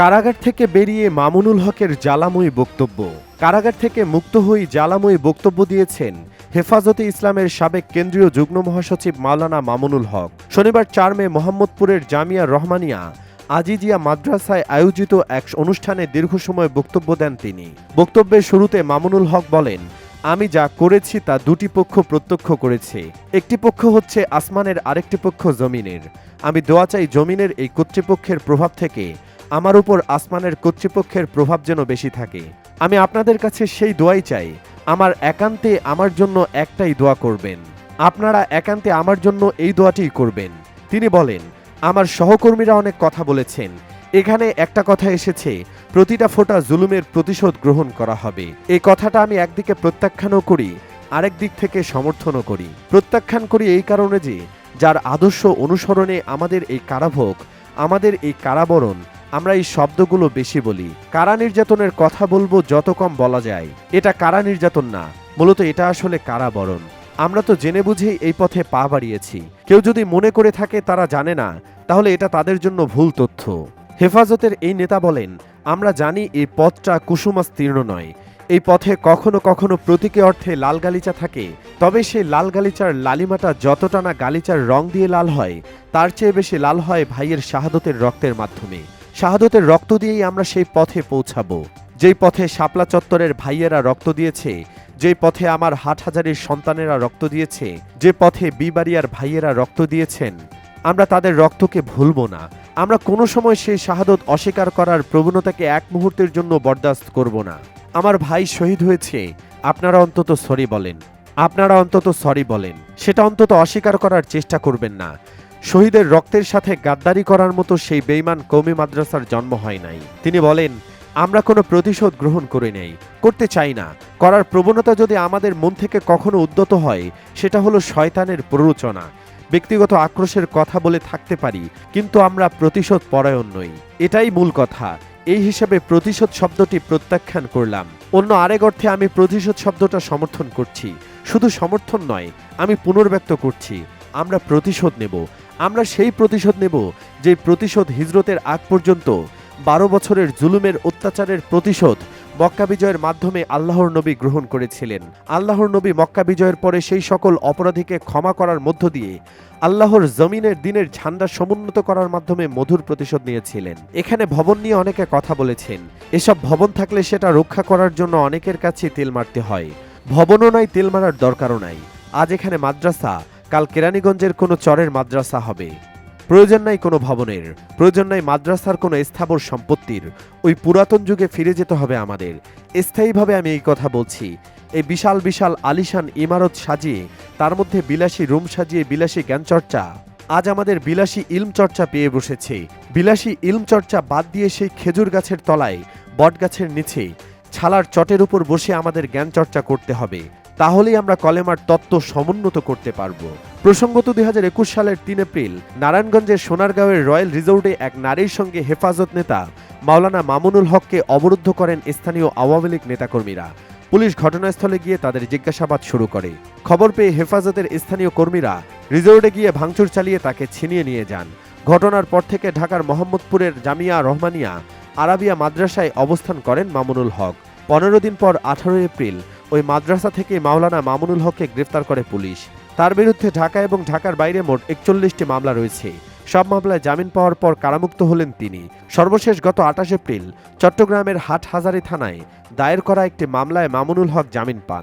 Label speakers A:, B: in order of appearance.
A: কারাগার থেকে বেরিয়ে মামুনুল হকের জ্বালাময়ী বক্তব্য। কারাগার থেকে মুক্ত হয়ে জ্বালাময়ী বক্তব্য দিয়েছেন হেফাজতে ইসলামের সাবেক কেন্দ্রীয় যুগ্ম মহাসচিব মাওলানা মামুনুল হক। শনিবার চার মে মোহাম্মদপুরের জামিয়া রহমানিয়া আজিজিয়া মাদ্রাসায় আয়োজিত এক অনুষ্ঠানে দীর্ঘ সময় বক্তব্য দেন তিনি। বক্তব্যের শুরুতে মামুনুল হক বলেন, আমি যা করেছি তা দুটি পক্ষ প্রত্যক্ষ করেছে। একটি পক্ষ হচ্ছে আসমানের আরেকটি পক্ষ জমিনের। আমি দোয়া চাই জমিনের এই কর্তৃপক্ষের প্রভাব থেকে আমার উপর আসমানের কর্তৃপক্ষের প্রভাব যেন বেশি থাকে। আমি আপনাদের কাছে সেই দোয়াই চাই, আমার একান্তে আমার জন্য একটাই দোয়া করবেন। আপনারা একান্তে আমার জন্য এই দোয়াটিই করবেন। তিনি বলেন, আমার সহকর্মীরা অনেক কথা বলেছেন। এখানে একটা কথা এসেছে, প্রতিটা ফোঁটা জুলুমের প্রতিশোধ গ্রহণ করা হবে। এই কথাটা আমি একদিকে প্রত্যাখ্যানও করি, আরেক দিক থেকে সমর্থনও করি। প্রত্যাখ্যান করি এই কারণে যে, যার আদর্শ অনুসরণে আমাদের এই কারাভোগ, আমাদের এই কারাবরণ আমরা এই শব্দগুলো বেশি বলি। কারা নির্যাতনের কথা বলব যত কম বলা যায়। এটা কারা নির্যাতন না, মূলত এটা আসলে কারাবরণ আমরা তো জেনে বুঝেই এই পথে পা বাড়িয়েছি। কেউ যদি মনে করে থাকে তারা জানে না, তাহলে এটা তাদের জন্য ভুল তথ্য। হেফাজতের এই নেতা বলেন, আমরা জানি এই পথটা কুসুমাস্তীর্ণ নয়। এই পথে কখনো কখনো প্রতীকী অর্থে লাল গালিচা থাকে, তবে সেই লাল গালিচার লালিমাটা যতটা না গালিচার রং দিয়ে লাল হয়, তার চেয়ে বেশি লাল হয় ভাইয়ের শাহাদতের রক্তের মাধ্যমে। শাহাদতের রক্ত দিয়েই আমরা সেই পথে পৌঁছাবো। যেই পথে শাপলা চত্বরের ভাইয়েরা রক্ত দিয়েছে যে পথে আমার হাটহাজারির সন্তানেরা রক্ত দিয়েছে, যে পথে বিবাড়িয়ার ভাইয়েরা রক্ত দিয়েছেন, আমরা তাদের রক্তকে ভুলব না। আমরা কোনো সময় সেই শাহাদত অস্বীকার করার প্রবণতাকে এক মুহূর্তের জন্য বরদাস্ত করব না। আমার ভাই শহীদ হয়েছে, আপনারা অন্তত সরি বলেন। আপনারা অন্তত সরি বলেন। সেটা অন্তত অস্বীকার করার চেষ্টা করবেন না। শহীদের রক্তের সাথে গাদ্দারি করার মতো সেই বেইমান কৌমি মাদ্রাসার জন্ম হয় নাই। তিনি বলেন, আমরা কোনো প্রতিশোধ গ্রহণ করে নেই, করতে চাই না। করার প্রবণতা যদি আমাদের মন থেকে কখনো উদ্যত হয়, সেটা হলো শয়তানের প্ররোচনা। ব্যক্তিগত আক্রোশের কথা বলে থাকতে পারি, কিন্তু আমরা প্রতিশোধ পরায়ণ নই। এটাই মূল কথা। এই হিসাবে প্রতিশোধ শব্দটি প্রত্যাখ্যান করলাম। অন্য আরেক অর্থে আমি প্রতিশোধ শব্দটা সমর্থন করছি। শুধু সমর্থন নয়, আমি পুনর্ব্যক্ত করছি। আমরা প্রতিশোধ নেব। আমরা সেই প্রতিশোধ নেব যে প্রতিশোধ হিজরতের আগ পর্যন্ত বারো বছরের জুলুমের অত্যাচারের প্রতিশোধ মক্কা বিজয়ের মাধ্যমে আল্লাহর নবী গ্রহণ করেছিলেন। আল্লাহর নবী মক্কা বিজয়ের পরে সেই সকল অপরাধীকে ক্ষমা করার মধ্য দিয়ে আল্লাহর জমিনের দিনের ঝান্ডা সমুন্নত করার মাধ্যমে মধুর প্রতিশোধ নিয়েছিলেন। এখানে ভবন নিয়ে অনেকে কথা বলেছেন। এসব ভবন থাকলে সেটা রক্ষা করার জন্য অনেকের কাছে তেল মারতে হয়। ভবনও নাই, তেল মারার দরকারও নাই। আজ এখানে মাদ্রাসা কাল কেরানীগঞ্জের কোনো চরের মাদ্রাসা হবে। প্রয়োজন নাই কোনো ভবনের, প্রয়োজন নাই মাদ্রাসার কোনো স্থাবর সম্পত্তির। ওই পুরাতন যুগে ফিরে যেতে হবে আমাদের। স্থায়ীভাবে আমি এই কথা বলছি। এই বিশাল বিশাল আলিশান ইমারত সাজিয়ে, তার মধ্যে বিলাসী রুম সাজিয়ে, বিলাসী জ্ঞানচর্চা। আজ আমাদের বিলাসী ইলম চর্চা পেয়ে বসেছে। বিলাসী ইলম চর্চা বাদ দিয়ে সেই খেজুর গাছের তলায় বট গাছের নিচে, ছালার চটের উপর বসে আমাদের জ্ঞান চর্চা করতে হবে। তাহলেই আমরা কলেমার তত্ত্ব সমুন্নত করতে পারব। প্রসঙ্গত দুই হাজার একুশ সালের তিন এপ্রিল, নারায়ণগঞ্জের সোনারগাঁওয়ের রয়্যাল রিসোর্টে এক নারীর সঙ্গে হেফাজত নেতা মাওলানা মামুনুল হককে অবরুদ্ধ করেন স্থানীয় আওয়ামী লীগ নেতাকর্মীরা। পুলিশ ঘটনাস্থলে গিয়ে তাদের জিজ্ঞাসাবাদ শুরু করে। খবর পেয়ে হেফাজতের স্থানীয় কর্মীরা রিসোর্টে গিয়ে ভাঙচুর চালিয়ে তাকে ছিনিয়ে নিয়ে যান। ঘটনার পর থেকে ঢাকার মোহাম্মদপুরের জামিয়া রহমানিয়া আরাবিয়া মাদ্রাসায় অবস্থান করেন মামুনুল হক। পনেরো দিন পর আঠারো এপ্রিল ওই মাদ্রাসা থেকে মাওলানা মামুনুল হককে গ্রেফতার করে পুলিশ। তার বিরুদ্ধে ঢাকা এবং ঢাকার বাইরে মোট একচল্লিশটি মামলা রয়েছে। সব মামলায় জামিন পাওয়ার পর কারামুক্ত হলেন তিনি। সর্বশেষ গত আঠাশ এপ্রিল চট্টগ্রামের হাটহাজারি থানায় দায়ের করা একটি মামলায় মামুনুল হক জামিন পান।